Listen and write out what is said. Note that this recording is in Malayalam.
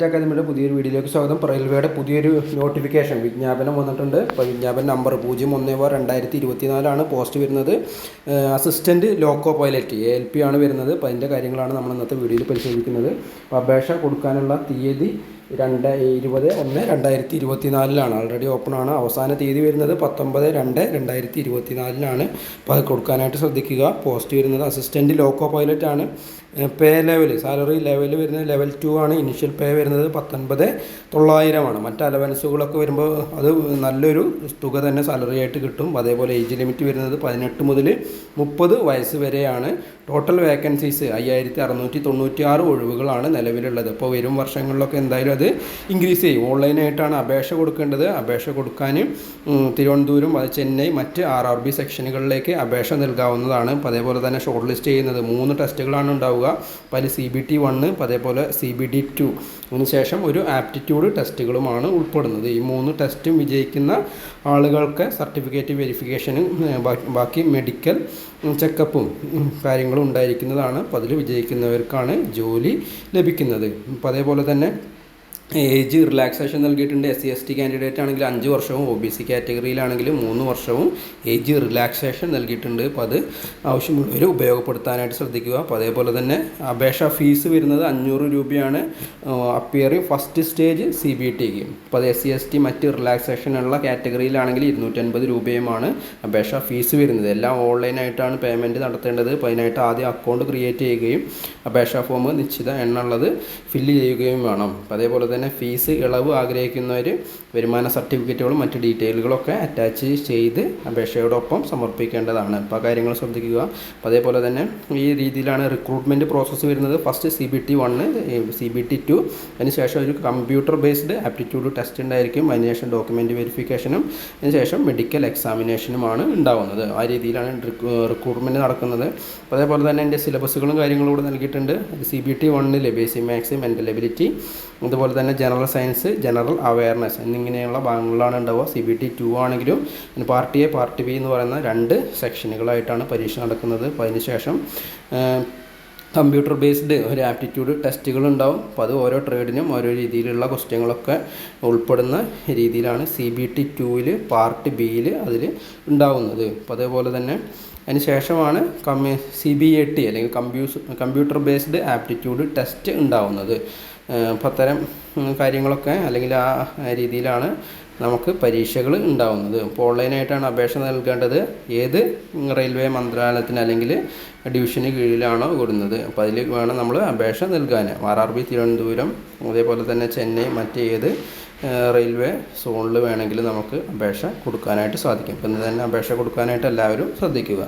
അക്കാദമിയുടെ പുതിയൊരു വീഡിയോയിലേക്ക് സ്വാഗതം. റെയിൽവേയുടെ പുതിയൊരു നോട്ടിഫിക്കേഷൻ വിജ്ഞാപനം വന്നിട്ടുണ്ട്. അപ്പോൾ വിജ്ഞാപന നമ്പർ പൂജ്യം ഒന്ന് വ രണ്ടായിരത്തി ഇരുപത്തിനാലാണ് പോസ്റ്റ് വരുന്നത് assistant loco pilot A L P ആണ് വരുന്നത്. അപ്പോൾ അതിന്റെ കാര്യങ്ങളാണ് നമ്മൾ ഇന്നത്തെ വീഡിയോയിൽ പരിശോധിക്കുന്നത്. അപേക്ഷ കൊടുക്കാനുള്ള തീയതി രണ്ട് ഇരുപത് ഒന്ന് രണ്ടായിരത്തി ഇരുപത്തി നാലിലാണ് ഓൾറെഡി ഓപ്പൺ ആണ്. അവസാന തീയതി വരുന്നത് പത്തൊമ്പത് രണ്ട് രണ്ടായിരത്തി ഇരുപത്തി നാലിലാണ് അപ്പോൾ അത് കൊടുക്കാനായിട്ട് ശ്രദ്ധിക്കുക. പോസ്റ്റ് വരുന്നത് അസിസ്റ്റന്റ് ലോക്കോ പൈലറ്റ് ആണ്. പേ ലെവൽ സാലറി ലെവൽ വരുന്നത് ലെവൽ ടു ആണ്. ഇനിഷ്യൽ പേ വരുന്നത് പത്തൊൻപത് തൊള്ളായിരമാണ്. മറ്റ് അലവൻസുകളൊക്കെ വരുമ്പോൾ അത് നല്ലൊരു തുക തന്നെ സാലറി ആയിട്ട് കിട്ടും. അതേപോലെ ഏജ് ലിമിറ്റ് വരുന്നത് പതിനെട്ട് മുതൽ മുപ്പത് വയസ്സ് വരെയാണ്. ടോട്ടൽ വേക്കൻസീസ് അയ്യായിരത്തി അറുന്നൂറ്റി തൊണ്ണൂറ്റി ആറ് ഒഴിവുകളാണ് നിലവിലുള്ളത്. അപ്പോൾ വരും വർഷങ്ങളിലൊക്കെ എന്തായാലും അത് ഇൻക്രീസ് ചെയ്യും. ഓൺലൈനായിട്ടാണ് അപേക്ഷ കൊടുക്കേണ്ടത്. അപേക്ഷ കൊടുക്കാൻ തിരുവനന്തപുരം അത് ചെന്നൈ മറ്റ് ആർ ആർ ബി സെക്ഷനുകളിലേക്ക് അപേക്ഷ നൽകാവുന്നതാണ്. അതേപോലെ തന്നെ ഷോർട്ട് ലിസ്റ്റ് ചെയ്യുന്നത് മൂന്ന് ടെസ്റ്റുകളാണ് ഉണ്ടാവുക. അതിൽ സി ബി ടി വണ്ണ് അതേപോലെ സി ബി ഡി ടു. അതിനുശേഷം ഒരു ആപ്റ്റിറ്റ്യൂഡ് ടെസ്റ്റുകളുമാണ് ഉൾപ്പെടുന്നത്. ഈ മൂന്ന് ടെസ്റ്റും വിജയിക്കുന്ന ആളുകൾക്ക് സർട്ടിഫിക്കറ്റ് വെരിഫിക്കേഷനും ബാക്കി മെഡിക്കൽ ചെക്കപ്പും കാര്യങ്ങളും ഉണ്ടായിരിക്കുന്നതാണ്. അപ്പോൾ അതിൽ വിജയിക്കുന്നവർക്കാണ് ജോലി ലഭിക്കുന്നത്. അപ്പോൾ അതേപോലെ തന്നെ ഏജ് റിലാക്സേഷൻ നൽകിയിട്ടുണ്ട് S C S T candidate ആണെങ്കിൽ അഞ്ച് വർഷവും ഒ ബി സി കാറ്റഗറിയിലാണെങ്കിൽ മൂന്ന് വർഷവും ഏജ് റിലാക്സേഷൻ നൽകിയിട്ടുണ്ട്. അപ്പോൾ അത് ആവശ്യമുള്ളവർ ഉപയോഗപ്പെടുത്താനായിട്ട് ശ്രദ്ധിക്കുക. അപ്പോൾ അതേപോലെ തന്നെ അപേക്ഷ ഫീസ് വരുന്നത് അഞ്ഞൂറ് രൂപയാണ് appearing first stage C B tick അപ്പോൾ അത് എസ് സി എസ് ടി മറ്റ് റിലാക്സേഷൻ ഉള്ള കാറ്റഗറിയിലാണെങ്കിൽ ഇരുന്നൂറ്റൻപത് രൂപയുമാണ് അപേക്ഷ ഫീസ് വരുന്നത്. എല്ലാം ഓൺലൈനായിട്ടാണ് പേയ്മെന്റ് നടത്തേണ്ടത്. അപ്പോൾ അതിനായിട്ട് ആദ്യം അക്കൗണ്ട് ക്രിയേറ്റ് ചെയ്യുകയും അപേക്ഷാ ഫോം നിശ്ചിത എണ്ണുള്ളത് ഫില്ല് ചെയ്യുകയും വേണം. അപ്പോൾ അതേപോലെ തന്നെ ഫീസ് ഇളവ് ആഗ്രഹിക്കുന്നവർ വരുമാന സർട്ടിഫിക്കറ്റുകളും മറ്റ് ഡീറ്റെയിലുകളൊക്കെ അറ്റാച്ച് ചെയ്ത് അപേക്ഷയോടൊപ്പം സമർപ്പിക്കേണ്ടതാണ്. അപ്പോൾ ആ കാര്യങ്ങൾ ശ്രദ്ധിക്കുക. അപ്പോൾ അതേപോലെ തന്നെ ഈ രീതിയിലാണ് റിക്രൂട്ട്മെന്റ് പ്രോസസ്സ് വരുന്നത്. First C B T one C B T two അതിനുശേഷം ഒരു കമ്പ്യൂട്ടർ ബേസ്ഡ് ആപ്റ്റിറ്റ്യൂഡ് ടെസ്റ്റ് ഉണ്ടായിരിക്കും. അതിനുശേഷം ഡോക്യുമെന്റ് വെരിഫിക്കേഷനും അതിനുശേഷം മെഡിക്കൽ എക്സാമിനേഷനുമാണ് ഉണ്ടാവുന്നത്. ആ രീതിയിലാണ് റിക്രൂട്ട്മെന്റ് നടക്കുന്നത്. അപ്പോൾ അതേപോലെ തന്നെ എന്റെ സിലബസുകളും കാര്യങ്ങളും കൂടെ നൽകിയിട്ടുണ്ട്. സി ബി ടി വണ്ണിൽ ബേസിക് മാത്സ് മെന്റൽ എബിലിറ്റി അതുപോലെ തന്നെ ജനറൽ സയൻസ് ജനറൽ അവയർനെസ് എന്നിങ്ങനെയുള്ള ഭാഗങ്ങളിലാണ് ഉണ്ടാവുക. സി ബി ടി ടു ആണെങ്കിലും പാർട്ടി എ പാർട്ടി ബി എന്ന് പറയുന്ന രണ്ട് സെക്ഷനുകളായിട്ടാണ് പരീക്ഷ നടക്കുന്നത്. അപ്പോൾ അതിനുശേഷം കമ്പ്യൂട്ടർ ബേസ്ഡ് ഒരു ആപ്റ്റിറ്റ്യൂഡ് ടെസ്റ്റുകൾ ഉണ്ടാവും. അപ്പോൾ അത് ഓരോ ട്രേഡിനും ഓരോ രീതിയിലുള്ള ക്വസ്റ്റ്യങ്ങളൊക്കെ ഉൾപ്പെടുന്ന രീതിയിലാണ് സി ബി ടി ടുവിൽ പാർട്ട് ബിയിൽ അതിൽ ഉണ്ടാവുന്നത്. അപ്പോൾ അതേപോലെ തന്നെ അതിന് ശേഷമാണ് കമ്മ്യൂ സി ബി എ ടി അല്ലെങ്കിൽ കമ്പ്യൂസ് കമ്പ്യൂട്ടർ ബേസ്ഡ് ആപ്റ്റിറ്റ്യൂഡ് ടെസ്റ്റ് ഉണ്ടാവുന്നത്. അപ്പോൾ അത്തരം കാര്യങ്ങളൊക്കെ അല്ലെങ്കിൽ ആ രീതിയിലാണ് നമുക്ക് പരീക്ഷകൾ ഉണ്ടാവുന്നത്. അപ്പോൾ ഓൺലൈനായിട്ടാണ് അപേക്ഷ നൽകേണ്ടത്. ഏത് റെയിൽവേ മന്ത്രാലയത്തിന് അല്ലെങ്കിൽ ഡിവിഷന് കീഴിലാണോ കൊടുക്കുന്നത് അപ്പോൾ അതിൽ വേണം നമ്മൾ അപേക്ഷ നൽകാൻ. ആർ ആർ ബി തിരുവനന്തപുരം അതേപോലെ തന്നെ ചെന്നൈ മറ്റ് ഏത് റെയിൽവേ സോണിൽ വേണമെങ്കിൽ നമുക്ക് അപേക്ഷ കൊടുക്കാനായിട്ട് സാധിക്കും. ഇപ്പം തന്നെ അപേക്ഷ കൊടുക്കാനായിട്ട് എല്ലാവരും ശ്രദ്ധിക്കുക.